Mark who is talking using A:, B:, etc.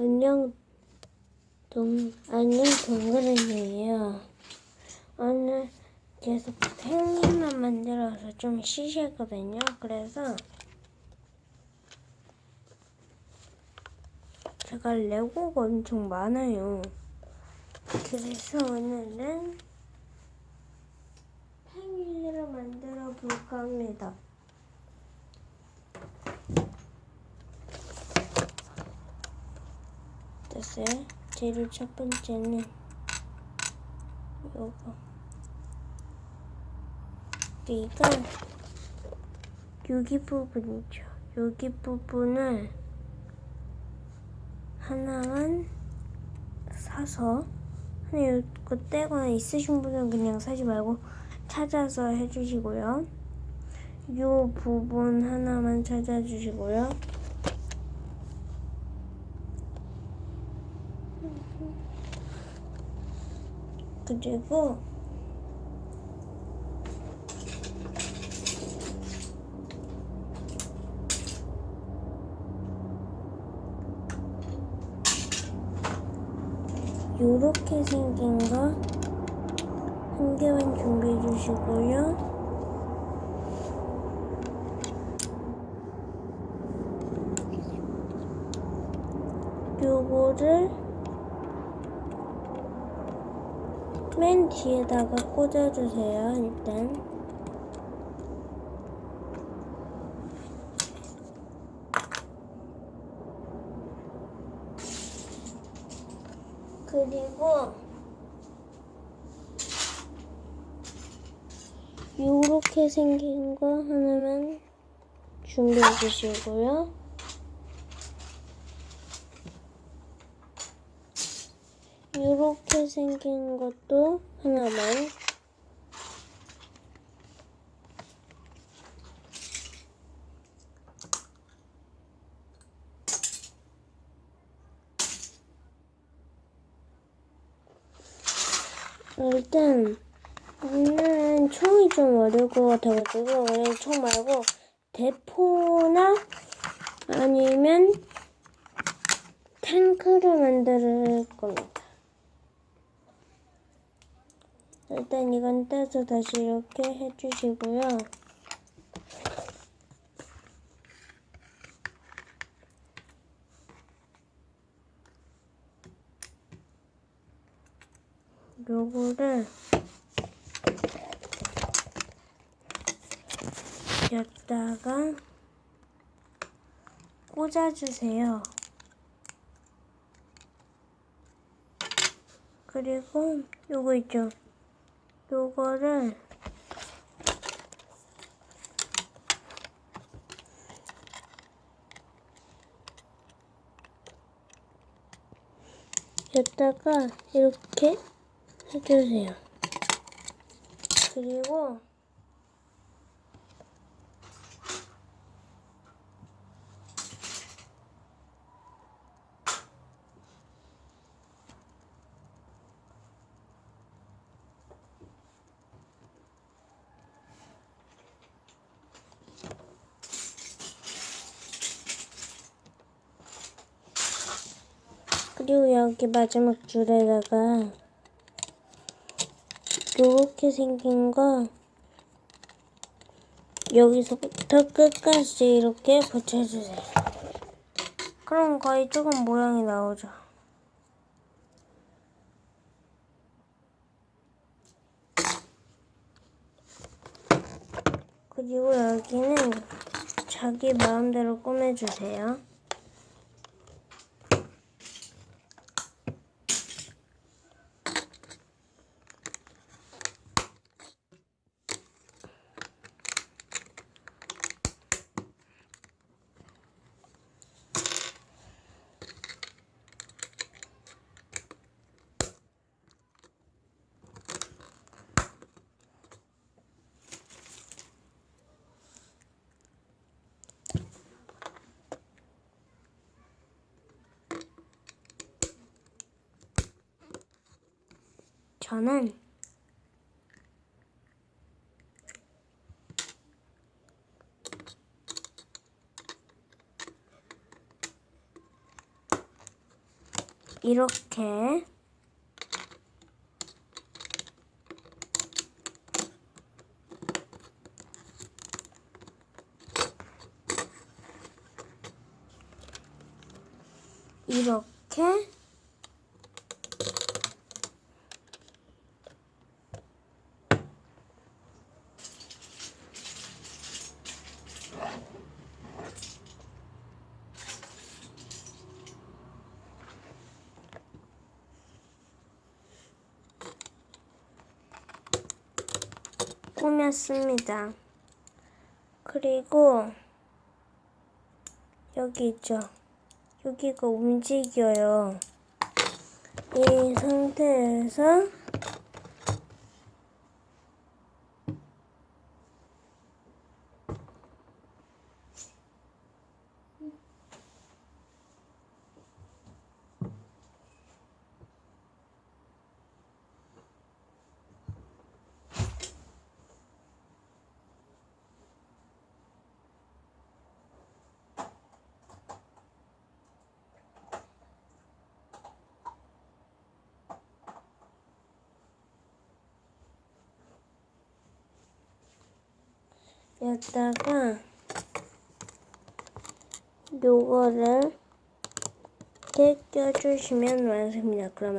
A: 안녕 동 안녕 동그라미예요. 오늘 계속 펭귄만 만들어서 좀 쉬셨거든요. 그래서 제가 레고가 엄청 많아요. 그래서 오늘은 펭귄을 만들어 볼까 합니다. 됐어요. 재료 첫 번째는 요거. 여기가 여기 부분이죠. 여기 부분을 하나만 사서 아니 이거 떼거나 있으신 분은 그냥 사지 말고 찾아서 해주시고요. 요 부분 하나만 찾아주시고요. 그리고 요렇게 생긴 거 한 개만 준비해 주시고요. 요거를 맨 뒤에다가 꽂아주세요, 일단. 그리고 요렇게 생긴 거 하나만 준비해 주시고요. 요렇게 생긴 것도 하나만 일단 오늘은 총이 좀 어려울 것 같아가지고 오늘 총 말고 대포나 아니면 탱크를 만들 겁니다. 일단 이건 떼서 다시 이렇게 해주시고요. 요거를 여기다가 꽂아주세요. 그리고 요거 있죠? 요거를 여기다가 이렇게 해주세요. 그리고 그리고 여기 마지막 줄에다가 요렇게 생긴 거 여기서부터 끝까지 이렇게 붙여주세요. 그럼 거의 조금 모양이 나오죠. 그리고 여기는 자기 마음대로 꾸며주세요. 저는 이렇게 이렇게 꾸몄습니다. 그리고 여기 있죠. 여기가 움직여요. 이 상태에서 여기다가 요거를 이렇게 껴주시면 완성입니다. 그러면